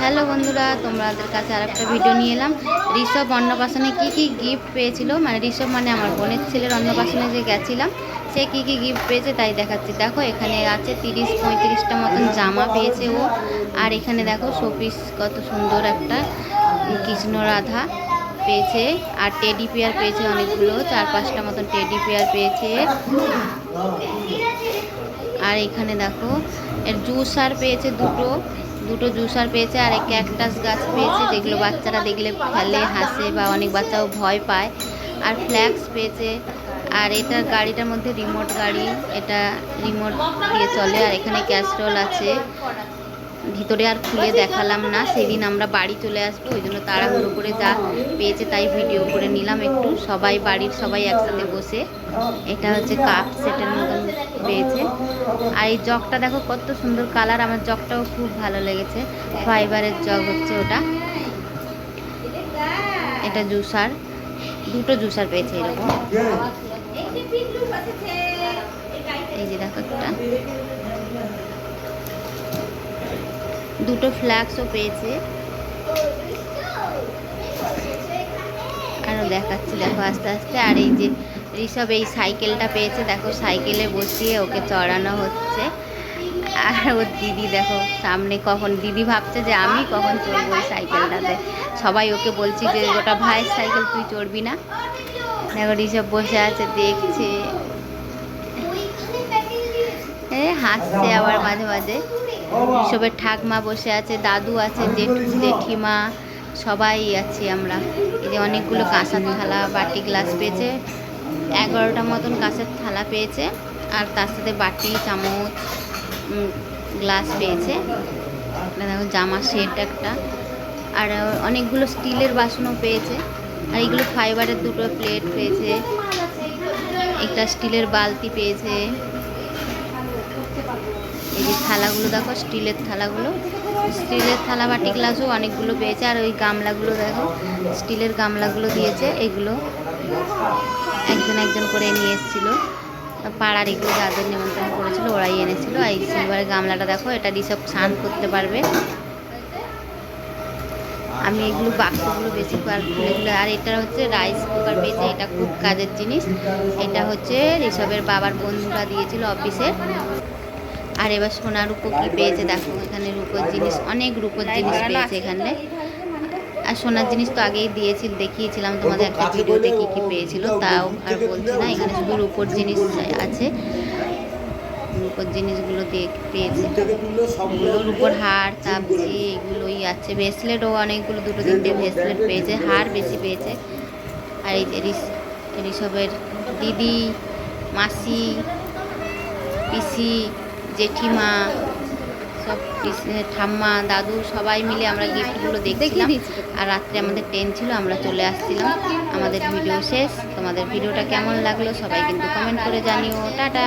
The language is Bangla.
হ্যালো বন্ধুরা, তোমাদের কাছে আর একটা ভিডিও নিয়ে এলাম। ঋষভ অন্নপ্রাশনে কী কী গিফট পেয়েছিল? মানে ঋষভ মানে আমার বোনের ছেলের অন্নপ্রাশনে যে গেছিলাম, সে কী কী গিফট পেয়েছে তাই দেখাচ্ছি। দেখো, এখানে আছে তিরিশ, পঁয়ত্রিশটা মতন জামা পেয়েছে ও। আর এখানে দেখো শোপিস কত সুন্দর একটা কৃষ্ণ রাধা পেয়েছে। আর টেডি পেয়ার পেয়েছে অনেকগুলো, চার পাঁচটা মতন টেডি পেয়ার পেয়েছে। আর এখানে দেখো, এর জুসার পেয়েছে দুটো। দুটো জুসার পেয়েছে আর ক্যাকটাস গাছ পেয়েছে। যেগুলো বাচ্চারা দেখলে খেলে, হাসে বা অনেক বাচ্চাও ভয় পায়। আর ফ্ল্যাক্স পেয়েছে। আর এটার গাড়িটার মধ্যে রিমোট গাড়ি, এটা রিমোট দিয়ে চলে। আর এখানে ক্যাস্ট্রল আছে। ভিতরে আর খুলে দেখালাম না। সেদিন আমরা বাড়ি চলে আসব, ওই জন্য তাড়াহুড়ো করে যা পেয়েছে তাই ভিডিও করে নিলাম একটু। সবাই বাড়ির সবাই একসাথে বসে এটা হচ্ছে কাপ সেটের মতন পেয়েছে। আর এই জগটা দেখো কত সুন্দর কালার, আমার জগটাও খুব ভালো লেগেছে। ফাইবারের জগ হচ্ছে ওটা। এটা জুসার, দুটো জুসার পেয়েছে এরকম। এই যে দেখো একটা। দুটো ফ্ল্যাক্সও পেয়েছে। আরও দেখাচ্ছি, দেখো আস্তে আস্তে। আর এই যে ঋষভ এই সাইকেলটা পেয়েছে, দেখো সাইকেলে বসিয়ে ওকে চড়ানো হচ্ছে। আর ওর দিদি, দেখো সামনে কখন, দিদি ভাবছে যে আমি কখন চড়বো ওই সাইকেলটাতে। সবাই ওকে বলছি যে ওটা ভাইয়ের সাইকেল তুই চড়বি না? দেখো ঋষভ বসে আছে, দেখছে। হাসছে আবার মাঝে মাঝে। সবের ঠাকমা বসে আছে, দাদু আছে, জেঠু জেঠিমা, সবাই আছি আমরা। এই যে অনেকগুলো কাঁসার থালা, বাটি গ্লাস পেয়েছে। এগারোটা মতন কাঁচের থালা পেয়েছে। আর তার সাথে বাটি, চামচ গ্লাস পেয়েছে। দেখো জামা সেট একটা। আর অনেকগুলো স্টিলের বাসনও পেয়েছে। আর এইগুলো ফাইবারের দুটো প্লেট পেয়েছে। একটা স্টিলের বালতি পেয়েছে। এই যে থালাগুলো দেখো, স্টিলের থালাগুলো। স্টিলের থালা বাটি গ্লাসও অনেকগুলো পেয়েছে। আর ওই গামলাগুলো দেখো, স্টিলের গামলাগুলো দিয়েছে, এগুলো একজন একজন করে নিয়ে এসেছিল। পাড়ার এগুলো যাদের নিমন্ত্রণ করেছিল, ওরাই এনেছিল। এই সিলভারের গামলাটা দেখো, এটা রিসব স্নান করতে পারবে। আমি এগুলো বাক্সগুলো বেশি খুলে আর এটা হচ্ছে রাইস কুকার পেয়েছে, এটা খুব কাজের জিনিস। এটা হচ্ছে ঋষভের বাবার বন্ধুরা দিয়েছিল অফিসের আর এবার সোনা রূপো কি পেয়েছে? দেখো, এখানে রূপোর জিনিস, অনেক রূপোর জিনিস পেয়েছে এখানে। আর সোনার জিনিস তো আগেই দিয়েছিল, দেখিয়েছিলাম তোমাদের একটা ভিডিওতে কী কী পেয়েছিল, তাও আর বলছি না, এখানে শুধু রূপোর জিনিস আছে। রূপোর জিনিসগুলো পেয়েছে। এগুলো রূপোর হার চাপছি এগুলোই আছে। ব্রেসলেটও অনেকগুলো, দুটো তিনটে ব্রেসলেট পেয়েছে, হার বেশি পেয়েছে। আর এই যে দিদি, মাসি, পিসি জেঠিমা সব ঠাম্মা দাদু সবাই মিলে আমরা গিফটগুলো দেখছিলাম। আর রাত্রে আমাদের ট্রেন ছিল আমরা চলে আসছিলাম। আমাদের ভিডিও শেষ। তোমাদের ভিডিওটা কেমন লাগল সবাই কিন্তু কমেন্ট করে জানিও। টাটা!